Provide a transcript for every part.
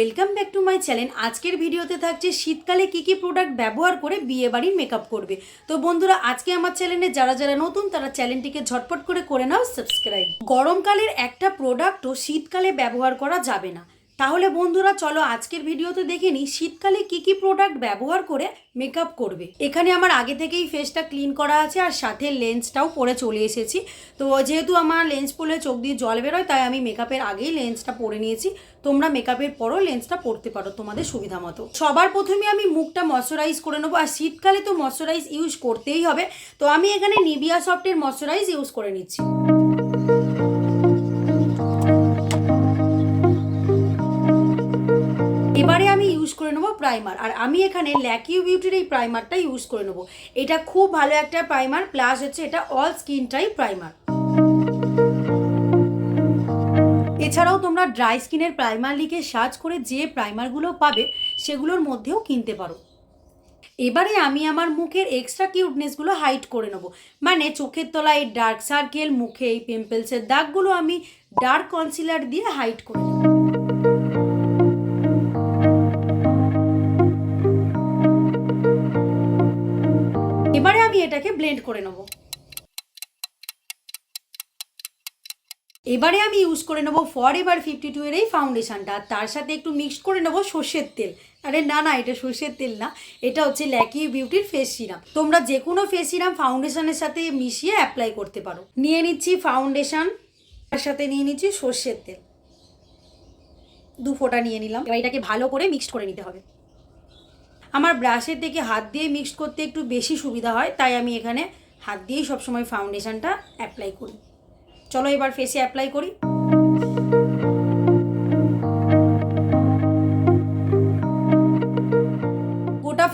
Welcome back to my channel আজকের ভিডিওতে থাকছে শীতকালে কি কি প্রোডাক্ট ব্যবহার করে বিয়ে বাড়ির মেকআপ করবে। তো বন্ধুরা, আজকে আমার চ্যানেলে যারা যারা নতুন, তারা চ্যানেলটিকে ঝটপট করে করে নাও সাবস্ক্রাইব গরমকালের একটা প্রোডাক্টও শীতকালে ব্যবহার করা যাবে না। তাহলে বন্ধুরা চলো আজকের ভিডিওতে দেখে নিই শীতকালে কি কি প্রোডাক্ট ব্যবহার করে মেকআপ করবে। এখানে আমার আগে থেকেই ফেসটা ক্লিন করা আছে আর সাথে লেন্সটাও পরে চলে এসেছি। তো যেহেতু আমার লেন্স পরলে চোখ দিয়ে জল বেরোয়, তাই আমি মেকআপের আগেই লেন্সটা পরে নিয়েছি। তোমরা মেকআপের পরও লেন্সটা পরতে পারো তোমাদের সুবিধা মতো। সবার প্রথমে আমি মুখটা ময়শ্চারাইজ করে নেব। আর শীতকালে তো ময়শ্চারাইজ ইউজ করতেই হবে। তো আমি এখানে নিবিয়া সফটের ময়শ্চারাইজ ইউজ করে নিচ্ছি। ইউজ করে নেব প্রাইমার আর আমি এখানে ল্যাকিউ বিউটির এই প্রাইমারটা ইউজ করে নেব। এটা খুব ভালো একটা প্রাইমার প্লাস হচ্ছে এটা অল স্কিন টাইপ প্রাইমার এছাড়াও তোমরা ড্রাই স্কিনের প্রাইমার লিখে সার্চ করে যে প্রাইমারগুলো পাবে, সেগুলোর মধ্যেও কিনতে পারো। এবারে আমি আমার মুখের এক্সট্রা কিউটনেসগুলো হাইট করে নেব। মানে চোখের তলায় ডার্ক সার্কেল মুখে এই পিম্পলসের দাগগুলো আমি ডার্ক কনসিলার দিয়ে হাইট করে নেব। আমি এটাকে ব্লেন্ড করে নেব। এবারে আমি ইউজ করে নেব ফর এভার ফিফটি টু এর এই ফাউন্ডেশনটা তার সাথে একটু মিক্স করে নেব সর্ষের তেল। আরে না না, এটা সর্ষের তেল না। এটা হচ্ছে ল্যাকি বিউটির ফেস সিরাম তোমরা যে কোনো ফেস সিরাম ফাউন্ডেশনের সাথে মিশিয়ে অ্যাপ্লাই করতে পারো। নিয়ে নিচ্ছি ফাউন্ডেশন তার সাথে নিয়ে নিচ্ছি সর্ষের তেল। দু ফোঁটা নিয়ে নিলাম। এবার এটাকে ভালো করে মিক্সড করে নিতে হবে। আমার ব্রাশের থেকে হাত দিয়ে মিক্সড করতে একটু বেশি সুবিধা হয়, তাই আমি এখানে হাত দিয়েই সবসময় ফাউন্ডেশনটা অ্যাপ্লাই করি। চলো এবার ফেসে অ্যাপ্লাই করি।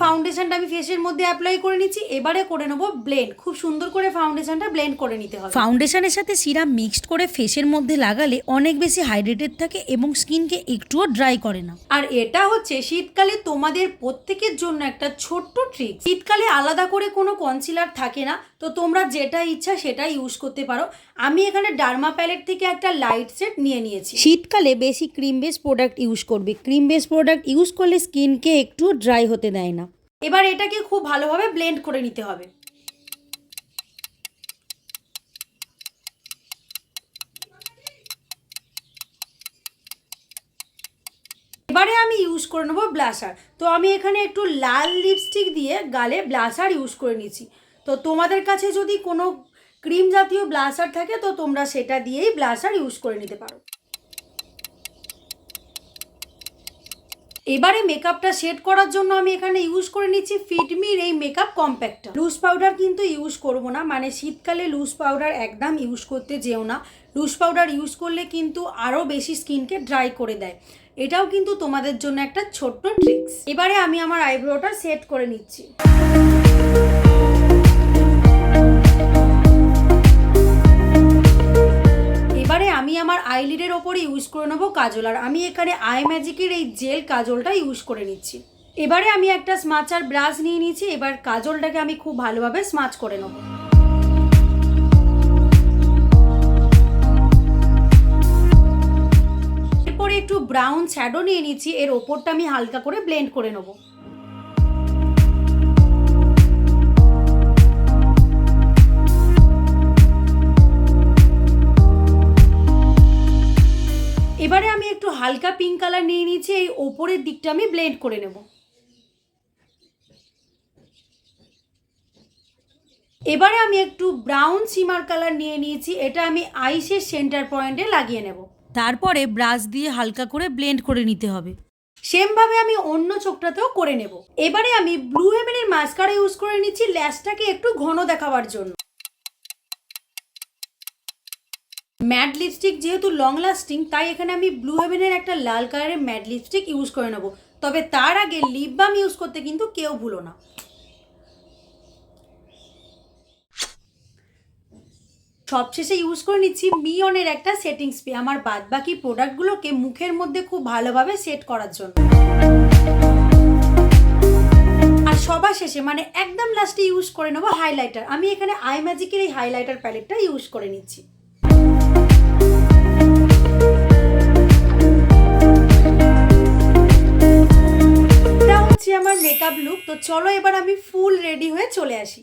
ফাউন্ডেশনটা আমি ফেসের মধ্যে অ্যাপ্লাই করে নিচ্ছি। এবারে করে নেব ব্লেন্ড খুব সুন্দর করে ফাউন্ডেশনটা ব্লেন্ড করে নিতে হবে। ফাউন্ডেশনের সাথে সিরাম মিক্সড করে ফেসের মধ্যে লাগালে অনেক বেশি হাইড্রেটেড থাকে এবং স্কিনকে একটুও ড্রাই করে না। আর এটা হচ্ছে শীতকালে তোমাদের প্রত্যেকের জন্য একটা ছোট্ট ট্রিক শীতকালে আলাদা করে কোনো কনসিলার থাকে না। তো তোমরা যেটা ইচ্ছা সেটা ইউজ করতে পারো। আমি এখানে ডার্মা প্যালেট থেকে একটা লাইট সেট নিয়ে নিয়েছি। শীতকালে বেশি ক্রিম বেস প্রোডাক্ট ইউজ করবে। ক্রিম বেস প্রোডাক্ট ইউজ করলে স্কিনকে একটু ড্রাই হতে দেয় না। এবার এটাকে খুব ভালোভাবে ব্লেন্ড করে নিতে হবে। এবারে আমি ইউজ করে নেব ব্লাশার তো আমি এখানে একটু লাল লিপস্টিক দিয়ে গালে ব্লাশার ইউজ করে নিচ্ছি তো তোমাদের কাছে যদি কোনো ক্রিম জাতীয় ব্লাশার থাকে, তো তোমরা সেটা দিয়েই ব্লাসার ইউজ করে নিতে পারো। এবারে মেকআপটা সেট করার জন্য আমি এখানে ইউজ করে নিচ্ছি ফিটমির এই মেকআপ কম্প্যাক্টটা। লুজ পাউডার কিন্তু ইউজ করব না মানে শীতকালে লুজ পাউডার একদম ইউজ করতে যেও না। লুজ পাউডার ইউজ করলে কিন্তু আরও বেশি স্কিনকে ড্রাই করে দেয়। এটাও কিন্তু তোমাদের জন্য একটা ছোট্ট ট্রিক্স। এবারে আমি আমার আইব্রোটা সেট করে নিচ্ছি। আমি আমার আইলিডের ওপরে ইউজ করে নেব কাজল, আর আমি এখানে আই ম্যাজিকের এই জেল কাজলটা ইউজ করে নিচ্ছি। এবারে আমি একটা স্মাচার ব্রাশ নিয়ে নিয়েছি, এবার কাজলটাকে আমি খুব ভালোভাবে স্মাচ করে নেব। এরপরে একটু ব্রাউন শ্যাডো নিয়ে নিচ্ছি, এর ওপরটা আমি হালকা করে ব্লেন্ড করে নেব। হালকা পিঙ্ক কালার নিয়ে নিচ্ছি এই ওপরের দিকটা আমি ব্লেন্ড করে নেব। এবারে আমি একটু ব্রাউন সিমার কালার নিয়ে নিয়েছি এটা আমি আইসের সেন্টার পয়েন্টে লাগিয়ে নেব। তারপরে ব্রাশ দিয়ে হালকা করে ব্লেন্ড করে নিতে হবে। সেমভাবে আমি অন্য চোখটাতেও করে নেব। এবারে আমি ব্লু হেভেনের মাস্কারা ইউজ করে নিচ্ছি ল্যাশটাকে একটু ঘন দেখাবার জন্য। ম্যাট লিপস্টিক যেহেতু লং লাস্টিং তাই এখানে আমি ব্লু হেভেনের একটা লাল কালারের ম্যাট লিপস্টিক ইউজ করে নেব। তবে তার আগে লিপ বাম ইউজ করতে কিন্তু কেউ ভুলো না। সবশেষে ইউজ করে নিচ্ছি মিয়নের একটা সেটিং স্প্রে আমার বাদবাকি প্রোডাক্টগুলোকে মুখের মধ্যে খুব ভালোভাবে সেট করার জন্য। আর সবার শেষে মানে একদম লাস্টে ইউজ করে নেব হাইলাইটার আমি এখানে আই ম্যাজিকের এই হাইলাইটার প্যালেটটা ইউজ করে নিচ্ছি। মেকআপ লুক তো চলো এবার আমি ফুল রেডি হয়ে চলে আসি।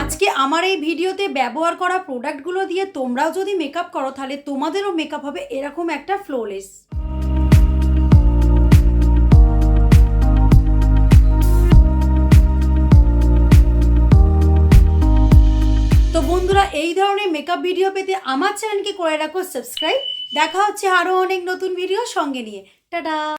আজকে আমার এই ভিডিওতে ব্যবহার করা প্রোডাক্টগুলো দিয়ে তোমরাও যদি মেকআপ করো, তাহলে তোমাদেরও মেকআপ হবে এরকম একটা ফ্লোলেস বন্ধুরা, এই ধরনের মেকআপ ভিডিও পেতে আমার চ্যানেলকে করে রাখো সাবস্ক্রাইব দেখা হচ্ছে আরও অনেক নতুন ভিডিও সঙ্গে নিয়ে। টাটা!